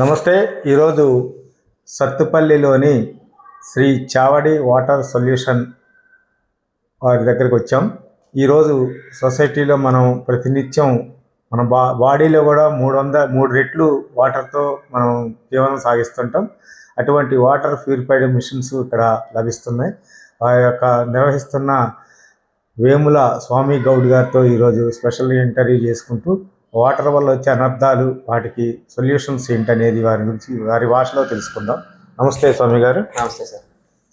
నమస్తే ఈరోజు సత్తుపల్లిలోని శ్రీ చావడి వాటర్ సొల్యూషన్ వారి దగ్గరికి వచ్చాం. ఈరోజు సొసైటీలో మనం ప్రతినిత్యం మన బా బాడీలో కూడా మూడు వందల మూడు రెట్లు వాటర్తో మనం జీవనం సాగిస్తుంటాం. అటువంటి వాటర్ ప్యూరిఫైడ్ మిషన్స్ ఇక్కడ లభిస్తున్నాయి. వారి యొక్క నిర్వహిస్తున్న వేముల స్వామి గౌడ్ గారితో ఈరోజు స్పెషల్ ఇంటర్వ్యూ చేసుకుంటూ వాటర్ వల్ల వచ్చే అనర్థాలు వాటికి సొల్యూషన్స్ ఏంటనేది వారి గురించి వారి భాషలో తెలుసుకుందాం. నమస్తే స్వామి గారు. నమస్తే సార్.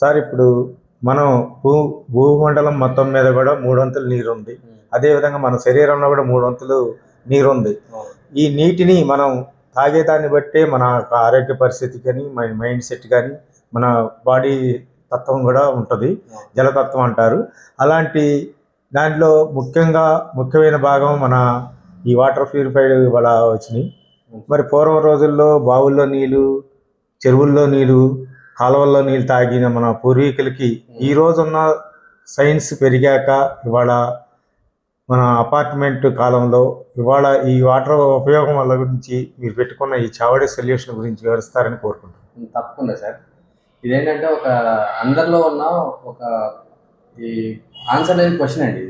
సార్ ఇప్పుడు మనం భూ భూమండలం మొత్తం మీద కూడా మూడు వంతులు నీరు ఉంది అదేవిధంగా మన శరీరంలో కూడా మూడు వంతులు నీరు ఉంది ఈ నీటిని మనం తాగేదాన్ని బట్టే మన ఆరోగ్య పరిస్థితి కానీ మన మైండ్ సెట్ కానీ మన బాడీ తత్వం కూడా ఉంటుంది. జలతత్వం అంటారు. అలాంటి దాంట్లో ముఖ్యంగా ముఖ్యమైన భాగం మన ఈ వాటర్ ప్యూరిఫైడ్ ఇవాళ వచ్చినాయి. మరి పూర్వం రోజుల్లో బావుల్లో నీళ్ళు చెరువుల్లో నీళ్ళు కాలువల్లో నీళ్ళు తాగిన మన పూర్వీకులకి ఈ రోజున్న సైన్స్ పెరిగాక ఇవాళ మన అపార్ట్మెంట్ కాలంలో ఇవాళ ఈ వాటర్ ఉపయోగం వల్ల గురించి మీరు పెట్టుకున్న ఈ చావడే సొల్యూషన్ గురించి వివరిస్తారని కోరుకుంటున్నాను. తప్పకుండా సార్. ఇదేంటంటే ఒక అందరిలో ఉన్న ఒక ఈ ఆన్సర్ లేని క్వశ్చన్ అండి.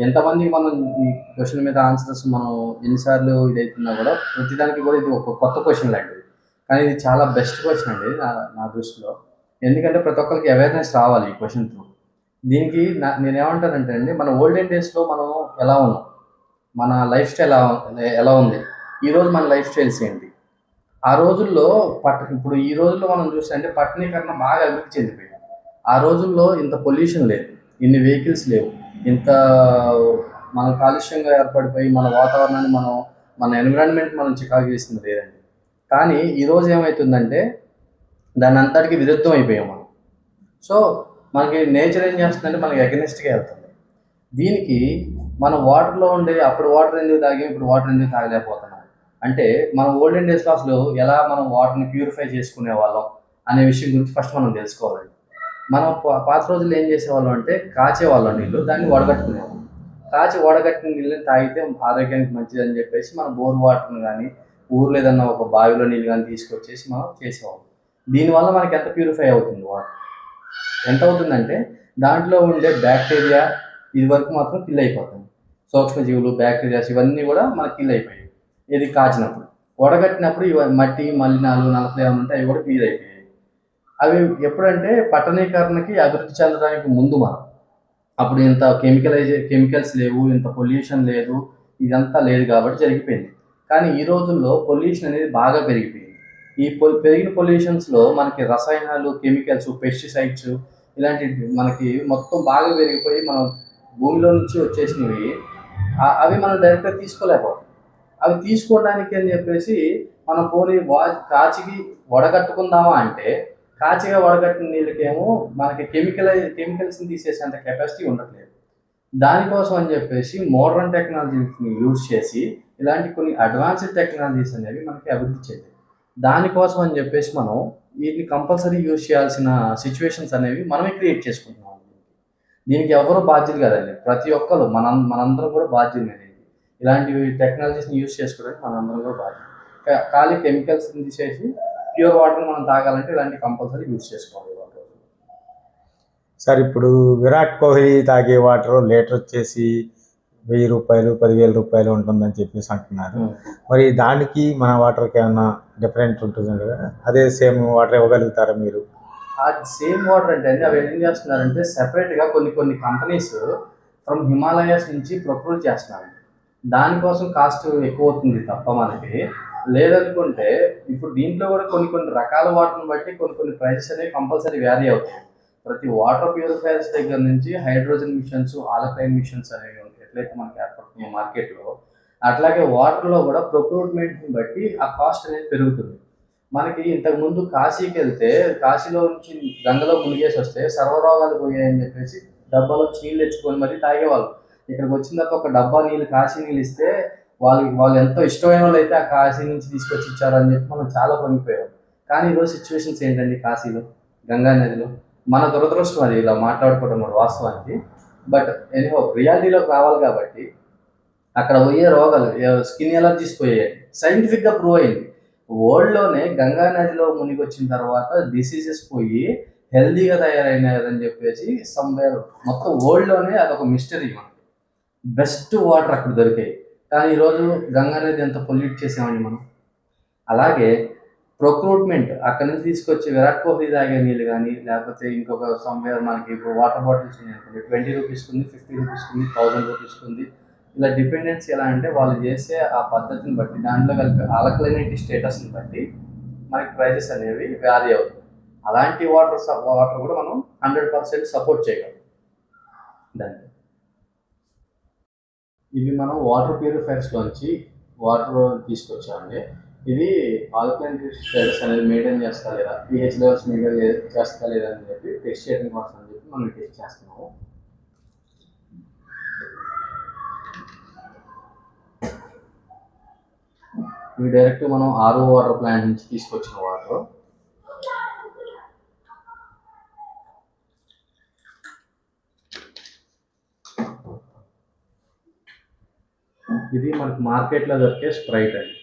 ఎంతమంది మనం ఈ క్వశ్చన్ మీద ఆన్సర్స్ మనం ఎన్నిసార్లు ఇదైతున్నా కూడా ప్రతిదానికి కూడా ఇది ఒక కొత్త క్వశ్చన్ లాంటిది. కానీ ఇది చాలా బెస్ట్ క్వశ్చన్ అండి నా నా దృష్టిలో. ఎందుకంటే ప్రతి ఒక్కరికి అవేర్నెస్ రావాలి ఈ క్వశ్చన్ త్రూ. దీనికి నా నేనేమంటానంటే అండి మన ఓల్డెన్ డేస్లో మనం ఎలా ఉన్నాం? మన లైఫ్ స్టైల్ ఎలా ఎలా ఉంది? ఈరోజు మన లైఫ్ స్టైల్స్ ఏంటి? ఆ రోజుల్లో పట్ ఇప్పుడు ఈ రోజుల్లో మనం చూస్తే అంటే పట్టణీకరణ బాగా అభివృద్ధి చెందిపోయింది. ఆ రోజుల్లో ఇంత పొల్యూషన్ లేదు. ఇన్ని వెహికల్స్ లేవు. ఇంత మన కాలుష్యంగా ఏర్పడిపోయి మన వాతావరణాన్ని మనం మన ఎన్విరాన్మెంట్ మనం చికాకు చేసింది లేదండి. కానీ ఈరోజు ఏమవుతుందంటే దాని అంతటికి విరుద్ధం అయిపోయాం మనం. సో మనకి నేచర్ ఏం చేస్తుందంటే మనకి అగెనిస్ట్గా వెళ్తుంది. దీనికి మనం వాటర్లో ఉండే అప్పుడు వాటర్ ఎందుకు తాగాం ఇప్పుడు వాటర్ ఎందుకు తాగలేకపోతున్నాం? అంటే మనం ఓల్డెన్ డేస్లో అసలు ఎలా మనం వాటర్ని ప్యూరిఫై చేసుకునే వాళ్ళం అనే విషయం గురించి ఫస్ట్ మనం తెలుసుకోవాలండి. మనం పాత రోజుల్లో ఏం చేసేవాళ్ళం అంటే కాచేవాళ్ళం నీళ్ళు దాన్ని వడగట్టుకునేవాళ్ళం. కాచి వడగట్టిన నీళ్ళని తాగితే ఆరోగ్యానికి మంచిది అని చెప్పేసి మనం బోర్ వాటర్ని కానీ ఊర్లో ఏదన్నా ఒక బావిలో నీళ్ళు కానీ తీసుకొచ్చేసి మనం చేసేవాళ్ళం. దీనివల్ల మనకి ఎంత ప్యూరిఫై అవుతుంది వాటర్? ఎంత అవుతుందంటే దాంట్లో ఉండే బ్యాక్టీరియా ఇది వరకు మాత్రం కిల్ అయిపోతుంది. సూక్ష్మజీవులు బ్యాక్టీరియాస్ ఇవన్నీ కూడా మనకి కిల్ అయిపోయాయి. ఇది కాచినప్పుడు. వడగట్టినప్పుడు ఇవన్నీ మట్టి మలినాలు నలపలు ఉంటే అవి కూడా క్లియర్ అయిపోయాయి. అవి ఎప్పుడంటే పట్టణీకరణకి అభివృద్ధి చెందడానికి ముందు మనం. అప్పుడు ఇంత కెమికలైజ్ కెమికల్స్ లేవు ఇంత పొల్యూషన్ లేదు ఇదంతా లేదు కాబట్టి జరిగిపోయింది. కానీ ఈ రోజుల్లో పొల్యూషన్ అనేది బాగా పెరిగిపోయింది. ఈ పొల్ పెరిగిన పొల్యూషన్స్లో మనకి రసాయనాలు కెమికల్స్ పెస్టిసైడ్స్ ఇలాంటి మనకి మొత్తం బాగా పెరిగిపోయి మనం భూమిలో నుంచి వచ్చేసినవి అవి మనం డైరెక్ట్గా తీసుకోలేకపోతాం అవి తీసుకోవడానికి అని చెప్పేసి మనం పోనీ వా కాచికి వడగట్టుకుందామా అంటే కాచిగా వడగట్టిన నీళ్ళకేమో మనకి కెమికల్ కెమికల్స్ని తీసేసేంత కెపాసిటీ ఉండట్లేదు. దానికోసం అని చెప్పేసి మోడర్న్ టెక్నాలజీస్ని యూజ్ చేసి ఇలాంటి కొన్ని అడ్వాన్స్డ్ టెక్నాలజీస్ అనేవి మనకి అభివృద్ధి చేయాలి. దానికోసం అని చెప్పేసి మనం వీటిని కంపల్సరీ యూజ్ చేయాల్సిన సిచ్యువేషన్స్ అనేవి మనమే క్రియేట్ చేసుకుంటున్నాం. దీనికి ఎవరు బాధ్యులు కాదండి. ప్రతి ఒక్కరు మన మనందరం కూడా బాధ్యులు అనేది. ఇలాంటి టెక్నాలజీస్ని యూజ్ చేసుకోవడానికి మనందరం కూడా బాధ్యత ఖాళీ కెమికల్స్ తీసేసి ప్యూర్ వాటర్ మనం తాగాలంటే ఇలాంటి కంపల్సరీ యూజ్ చేసుకోవాలి వాటర్. సార్ ఇప్పుడు విరాట్ కోహ్లీ తాగే వాటర్ లీటర్ వచ్చేసి వెయ్యి రూపాయలు పదివేల రూపాయలు ఉంటుందని చెప్పేసి అంటున్నారు. మరి దానికి మన వాటర్కి ఏమన్నా డిఫరెంట్ ఉంటుంది కదా అదే సేమ్ వాటర్ ఇవ్వగలుగుతారా మీరు? ఆ సేమ్ వాటర్ అంటే అవి ఏం చేస్తున్నారంటే సెపరేట్గా కొన్ని కొన్ని కంపెనీస్ ఫ్రమ్ హిమాలయాస్ నుంచి ప్రొక్యూర్ చేస్తున్నారు. దానికోసం కాస్ట్ ఎక్కువ అవుతుంది తప్ప మనకి. లేదనుకుంటే ఇప్పుడు దీంట్లో కూడా కొన్ని కొన్ని రకాల వాటర్ని బట్టి కొన్ని కొన్ని ప్రైసెస్ అనేవి కంపల్సరీ వ్యారీ అవుతాయి. ప్రతి వాటర్ ప్యూరిఫైయర్స్ దగ్గర నుంచి హైడ్రోజన్ మిషన్స్ ఆలకైన్ మిషన్స్ అనేవి ఉంటాయి. ఎట్లయితే మనకి ఏర్పడుతున్నాయి మార్కెట్లో అట్లాగే వాటర్లో కూడా ప్రొక్రూట్మెంట్ని బట్టి ఆ కాస్ట్ అనేది పెరుగుతుంది. మనకి ఇంతకు ముందు కాశీకి వెళ్తే కాశీలో నుంచి గంగలో మునిగేసి వస్తే సర్వరోగాలు పోయాయని చెప్పేసి డబ్బాలో నీళ్ళు తెచ్చుకొని మరీ తాగేవాళ్ళు. ఇక్కడికి వచ్చిన తర్వాత ఒక డబ్బా నీళ్ళు కాశీ నీళ్ళు ఇస్తే వాళ్ళు వాళ్ళు ఎంతో ఇష్టమైన వాళ్ళు అయితే ఆ కాశీ నుంచి తీసుకొచ్చి ఇచ్చారని చెప్పి మనం చాలా పొంగిపోయాం. కానీ ఈరోజు సిచ్యువేషన్స్ ఏంటండి కాశీలో గంగా నదిలో? మన దురదృష్టం అది ఇలా మాట్లాడుకోవడం కూడా వాస్తవానికి. బట్ ఎనీహో రియాలిటీలోకి రావాలి కాబట్టి అక్కడ పోయే రోగాలు స్కిన్ ఎలర్జీస్ పోయాయి సైంటిఫిక్గా ప్రూవ్ అయింది. వరల్డ్లోనే గంగా నదిలో మునిగొచ్చిన తర్వాత డిసీజెస్ పోయి హెల్దీగా తయారైనారని చెప్పేసి సమ్వేర్ మొత్తం వరల్డ్లోనే అదొక మిస్టరీ మనకి. బెస్ట్ వాటర్ అక్కడ దొరికాయి. కానీ ఈరోజు గంగా నది ఎంత పొల్యూట్ చేసామండి మనం. అలాగే ప్రొక్రూట్మెంట్ అక్కడి నుంచి తీసుకొచ్చి విరాట్ కోహ్లీ తాగే నీళ్ళు కానీ లేకపోతే ఇంకొక సమ్వేర్ మనకి ఇప్పుడు వాటర్ బాటిల్స్ ఉన్నాయి అనుకోండి ట్వంటీ రూపీస్ ఉంది ఫిఫ్టీ రూపీస్ ఉంది థౌజండ్ రూపీస్ ఉంది. ఇలా డిపెండెన్స్ ఎలా అంటే వాళ్ళు చేసే ఆ పద్ధతిని బట్టి దాంట్లో కలిపి ఆల్కలైనిటీ స్టేటస్ని బట్టి మనకి ప్రైజెస్ అనేవి వ్యారీ అవుతాయి. అలాంటి వాటర్ వాటర్ కూడా మనం హండ్రెడ్ పర్సెంట్ సపోర్ట్ చేయగలం. దాన్ని ఇవి మనం వాటర్ ప్యూరిఫైర్స్లోంచి వాటర్ తీసుకొచ్చామండి. ఇది ఆల్కలైన్ స్టేటస్ అనేది మెయింటైన్ చేస్తా లేదా? పిహెచ్ లెవెల్స్ మెయింటైన్ చేస్తా లేదా అని చెప్పి టెస్ట్ చేయడం కోసం అని చెప్పి మనం టెస్ట్ చేస్తున్నాము. ఇవి డైరెక్ట్ మనం ఆరో వాటర్ ప్లాంట్ నుంచి తీసుకొచ్చిన వాటర్ ఇది మనకు మార్కెట్లో దొరికే స్ప్రైట్ అండి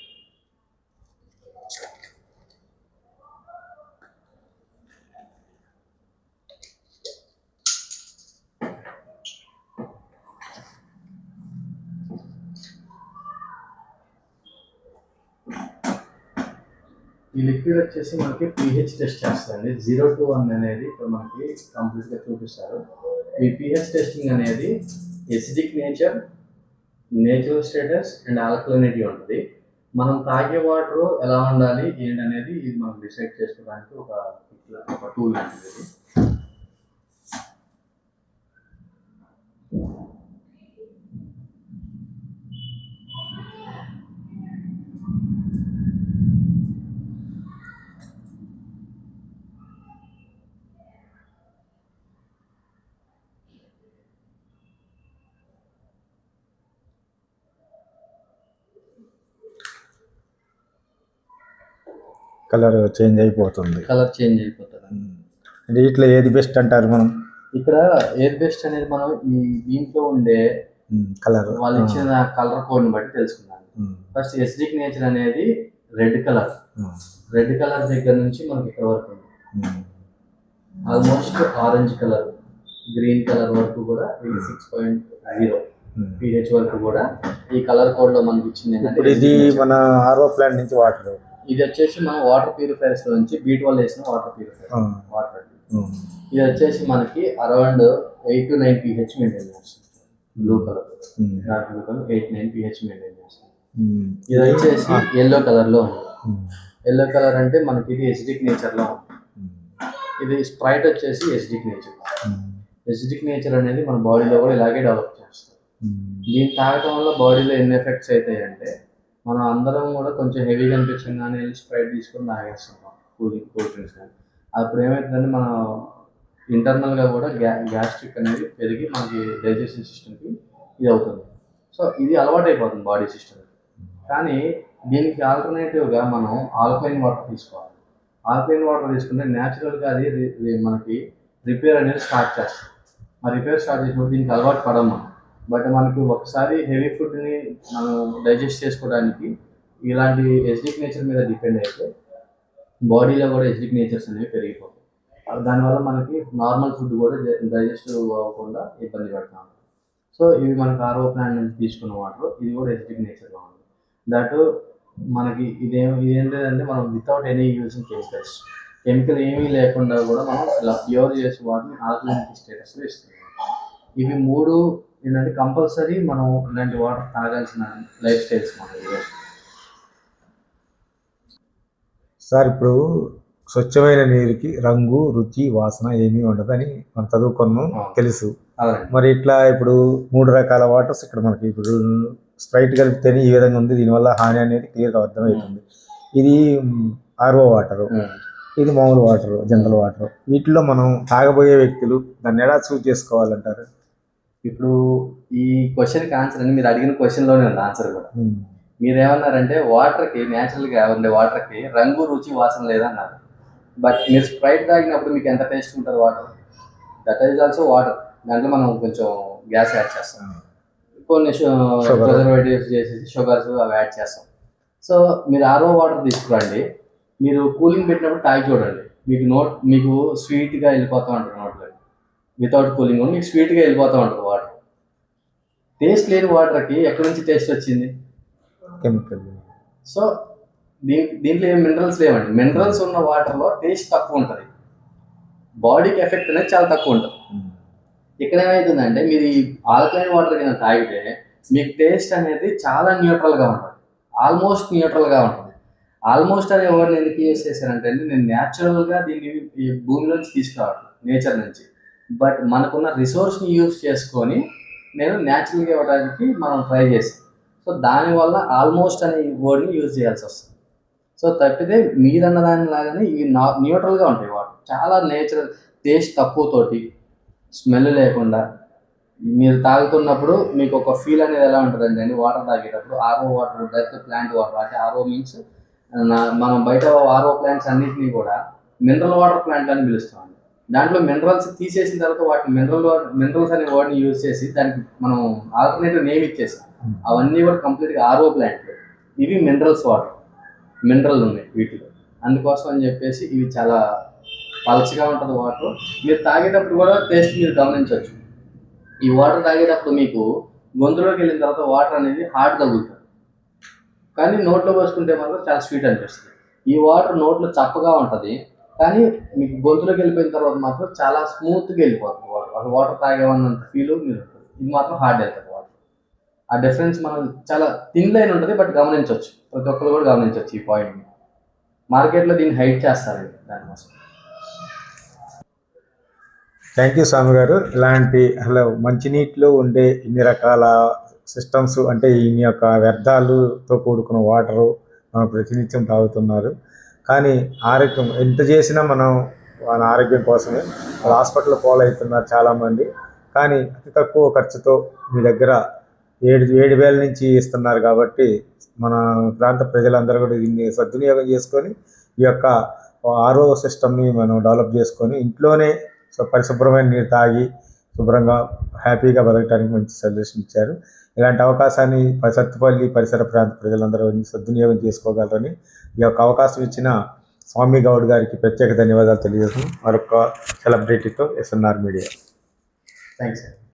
ఈ లిక్విడ్ వచ్చేసి మనకి పిహెచ్ టెస్ట్ చేస్తుంది జీరో టు వన్ అనేది ఇప్పుడు మనకి కంప్లీట్గా చూపిస్తారు. ఈ పిహెచ్ టెస్టింగ్ అనేది acidic nature natural status and alkalinity ఉంటుంది. మనం తాగే వాటర్ ఎలా ఉండాలి ఏంటనేది ఇది మనం డిసైడ్ చేసుకోవడానికి ఒక ఒక టూల్ లాంటిది కలర్ చేంజ్ అయిపోతుంది. కలర్ చేంజ్ అయిపోతుంది. అంటే ఇట్లా ఏది బెస్ట్ అంటారు మనం? ఇక్కడ ఎయిర్ బెస్ట్ అనేది మనం ఈ దీంట్లో ఉండే కలర్. వాళ్ళు ఇచ్చిన కలర్ కోడ్ని బట్టి తెలుసుకున్నాను ఫస్ట్ ఎసిడిక్ నేచర్ అనేది రెడ్ కలర్ రెడ్ కలర్ దగ్గర నుంచి మనకి ఇక్కడ వరకు ఉంది. Almost orange colour green colour వరకు కూడా సిక్స్ పాయింట్ జీరో పిహెచ్ వరకు కూడా ఈ కలర్ కోడ్లో మనకి ఇచ్చింది ఇప్పుడు ఇది మన ఆర్ఓ ప్లాంట్ నుంచి వాటర్ ఇది వచ్చేసి మనం వాటర్ ప్యూరిఫైర్స్ నుంచి బీట్ వల్ల వేసిన వాటర్ ప్యూరిఫైర్ వాటర్ ఇది వచ్చేసి మనకి around eight to nine pH maintain చేస్తుంది. Blue colour dark blue colour eight nine pH maintain చేస్తుంది. ఇది వచ్చేసి ఎల్లో కలర్లో ఉంది. ఎల్లో కలర్ అంటే మనకి ఇది ఎసిడిక్ నేచర్లో ఉంది. ఇది స్ప్రైట్ వచ్చేసి ఎసిడిక్ నేచర్ ఎసిడిక్ నేచర్ అనేది మన బాడీలో కూడా ఇలాగే డెవలప్ చేస్తుంది. దీన్ని తాగటం వల్ల బాడీలో ఎన్ని ఎఫెక్ట్స్ అవుతాయి అంటే మనం అందరం కూడా కొంచెం హెవీగా అనిపించగానే వెళ్ళి స్ప్రైట్ తీసుకొని తాగేస్తున్నాం కూలింగ్ కూల్ డ్రింక్స్ కానీ. అప్పుడు ఏమవుతుందంటే మన ఇంటర్నల్గా కూడా గ్యా గ్యాస్ట్రిక్ అనేది పెరిగి మనకి డైజెషన్ సిస్టమ్కి ఇది అవుతుంది. సో ఇది అలవాటు అయిపోతుంది బాడీ సిస్టమ్. కానీ దీనికి ఆల్టర్నేటివ్గా మనం ఆల్కలైన్ వాటర్ తీసుకోవాలి. ఆల్కలైన్ వాటర్ తీసుకుంటే న్యాచురల్గా అది రి- మనకి రిపేర్ అనేది స్టార్ట్ చేస్తుంది. ఆ రిపేర్ స్టార్ట్ చేసినప్పుడు దీనికి అలవాటు పడము మనం. బట్ మనకి ఒకసారి హెవీ ఫుడ్ని మనం డైజెస్ట్ చేసుకోవడానికి ఇలాంటి ఎసిడిక్ నేచర్ మీద డిపెండ్ అయితే బాడీలో కూడా ఎసిడిక్ నేచర్స్ అనేవి పెరిగిపోతాయి. దానివల్ల మనకి నార్మల్ ఫుడ్ కూడా డైజెస్ట్ అవ్వకుండా ఇబ్బంది పెడతాం. సో ఇవి మనకి ఆరో ప్లాంట్ నుంచి తీసుకున్న వాటర్ ఇది కూడా ఎసిడిక్ నేచర్లో ఉంది. దట్ మనకి ఇదేం ఇదేంటంటే మనం without any using chemicals chemical ఏమీ లేకుండా కూడా మనం ఇలా ప్యూర్ చేసి వాటిని ఆల్కలైన్ స్టేటస్లో ఇస్తున్నాం. ఇవి మూడు ఏంటంటే కంపల్సరీ మనం ఇలాంటి వాటర్ తాగాల్సిన లైఫ్ స్టైల్స్ మనకి సార్ ఇప్పుడు స్వచ్ఛమైన నీరుకి రంగు రుచి వాసన ఏమీ ఉండదని మనం చదువుకున్నాం. తెలుసు. మరి ఇట్లా ఇప్పుడు మూడు రకాల వాటర్స్ ఇక్కడ మనకి ఇప్పుడు స్ప్రైట్ కలిపితేనే ఈ విధంగా ఉంది. దీనివల్ల హాని అనేది క్లియర్గా అర్థమవుతుంది. ఇది ఆర్ఓ వాటర్ ఇది మామూలు వాటర్ జనరల్ వాటర్. వీటిలో మనం తాగబోయే వ్యక్తులు దాన్ని ఎలా చూస్ చేసుకోవాలంటారు? ఇప్పుడు ఈ క్వశ్చన్కి ఆన్సర్ అండి మీరు అడిగిన క్వశ్చన్లోనే ఉంది ఆన్సర్ కూడా. మీరు ఏమన్నారంటే వాటర్కి న్యాచురల్గా ఉండే వాటర్కి రంగు రుచి వాసన లేదన్నారు. బట్ మీరు స్ప్రైట్ తాగినప్పుడు మీకు ఎంత టేస్ట్ ఉంటుంది water that is also water దాంట్లో మనం కొంచెం గ్యాస్ యాడ్ చేస్తాం. కొన్ని. ప్రిజర్వేటివ్స్ చేసేసి షుగర్స్ అవి యాడ్ చేస్తాం. సో మీరు ఆర్ఓ వాటర్ తీసుకురండి. మీరు కూలింగ్ పెట్టినప్పుడు తాగి చూడండి. మీకు నోట్ మీకు స్వీట్గా వెళ్ళిపోతూ ఉంటుంది నోట్లో. వితౌట్ కూలింగ్ మీకు స్వీట్గా వెళ్ళిపోతూ ఉంటుంది వాటర్ టేస్ట్ లేని వాటర్కి ఎక్కడి నుంచి టేస్ట్ వచ్చింది? కెమికల్ సో దీని దీంట్లో ఏం మినరల్స్ లేవండి. మినరల్స్ ఉన్న వాటర్లో టేస్ట్ తక్కువ ఉంటుంది. బాడీకి ఎఫెక్ట్ అనేది చాలా తక్కువ ఉంటుంది. ఇక్కడ ఏమవుతుందంటే మీరు ఈ ఆల్కలైన్ వాటర్ కింద తాగితే మీకు టేస్ట్ అనేది చాలా న్యూట్రల్గా ఉంటుంది. ఆల్మోస్ట్ న్యూట్రల్గా ఉంటుంది. ఆల్మోస్ట్ అనే వర్డ్ ఎందుకు యూస్ చేశానంటే నేను న్యాచురల్గా దీన్ని ఈ భూమిలోంచి తీసుకురావట్లేదు. నేచర్ నుంచి. బట్ మనకున్న రిసోర్స్ని యూస్ చేసుకొని నేను న్యాచురల్గా ఇవ్వడానికి మనం ట్రై చేసాం. సో దానివల్ల ఆల్మోస్ట్ అనే వర్డ్ని యూజ్ చేయాల్సి వస్తుంది. సో తప్పితే మీరన్న దాని లాగానే ఇవి నా న్యూట్రల్గా ఉంటాయి వాటర్ చాలా నేచురల్ టేస్ట్ తక్కువతోటి స్మెల్ లేకుండా. మీరు తాగుతున్నప్పుడు మీకు ఒక ఫీల్ అనేది ఎలా ఉంటుందండి అండి వాటర్ తాగేటప్పుడు RO water direct plant water అంటే ఆర్ఓ మీన్స్ మనం బయట ఆర్ఓ ప్లాంట్స్ అన్నింటినీ కూడా మినరల్ వాటర్ ప్లాంట్ అని పిలుస్తాం దాంట్లో మినరల్స్ తీసేసిన తర్వాత వాటిని మినరల్ మినరల్స్ అనే వర్డ్ని యూజ్ చేసి దానికి మనం ఆల్టర్నేటివ్ నేమ్ ఇచ్చేసాం. అవన్నీ కూడా కంప్లీట్గా ఆర్ఓ ప్లాంట్ ఇవి మినరల్స్ వాటర్ మినరల్ ఉన్నాయి వీటిలో. అందుకోసం అని చెప్పేసి ఇవి చాలా పలచగా ఉంటుంది వాటర్ మీరు తాగేటప్పుడు కూడా టేస్ట్ మీరు గమనించవచ్చు. ఈ వాటర్ తాగేటప్పుడు మీకు గొంతులోకి వెళ్ళిన తర్వాత వాటర్ అనేది హార్డ్ తగులుతుంది. కానీ నోట్లో పోసుకుంటే మాత్రం చాలా స్వీట్ అనిపిస్తుంది. ఈ వాటర్ నోట్లో చప్పగా ఉంటుంది. కానీ మీకు గొంతులోకి వెళ్ళిపోయిన తర్వాత మాత్రం చాలా స్మూత్గా వెళ్ళిపోతుంది వాటర్ అసలు వాటర్ తాగేవన్నంత ఫీల్ మీరు ఇది మాత్రం హార్డ్ అవుతుంది వాటర్ ఆ డిఫరెన్స్ మనం చాలా థిన్ లైన్ ఉంటుంది బట్ గమనించవచ్చు. ప్రతి ఒక్కరు కూడా గమనించవచ్చు ఈ పాయింట్ని మార్కెట్లో దీన్ని హైట్ చేస్తారు దానికోసం థ్యాంక్ యూ స్వామి గారు. ఇలాంటి అసలు మంచినీటిలో ఉండే ఇన్ని రకాల సిస్టమ్స్ అంటే ఈ యొక్క వ్యర్థాలతో కూడుకున్న వాటరు మనం ప్రతినిత్యం తాగుతున్నారు. కానీ ఆరోగ్యం ఎంత చేసినా మనం మన ఆరోగ్యం కోసమే. వాళ్ళ హాస్పిటల్ పోలవుతున్నారు చాలామంది. కానీ అతి తక్కువ ఖర్చుతో మీ దగ్గర ఏడు ఏడు వేల నుంచి ఇస్తున్నారు కాబట్టి మన ప్రాంత ప్రజలందరూ కూడా దీన్ని సద్వినియోగం చేసుకొని ఈ యొక్క ఆరో సిస్టమ్ని మనం డెవలప్ చేసుకొని ఇంట్లోనే పరిశుభ్రమైన నీరు తాగి శుభ్రంగా హ్యాపీగా బతకడానికి మంచి సజెషన్ ఇచ్చారు. ఇలాంటి అవకాశాన్ని సత్తుపల్లి పరిసర ప్రాంత ప్రజలందరూ సద్వినియోగం చేసుకోగలరని ఈ యొక్క అవకాశం ఇచ్చిన స్వామి గౌడ్ గారికి ప్రత్యేక ధన్యవాదాలు తెలియజేస్తున్నాం. మరొక సెలబ్రిటీతో ఎస్ఎన్ఆర్ మీడియా. థ్యాంక్స్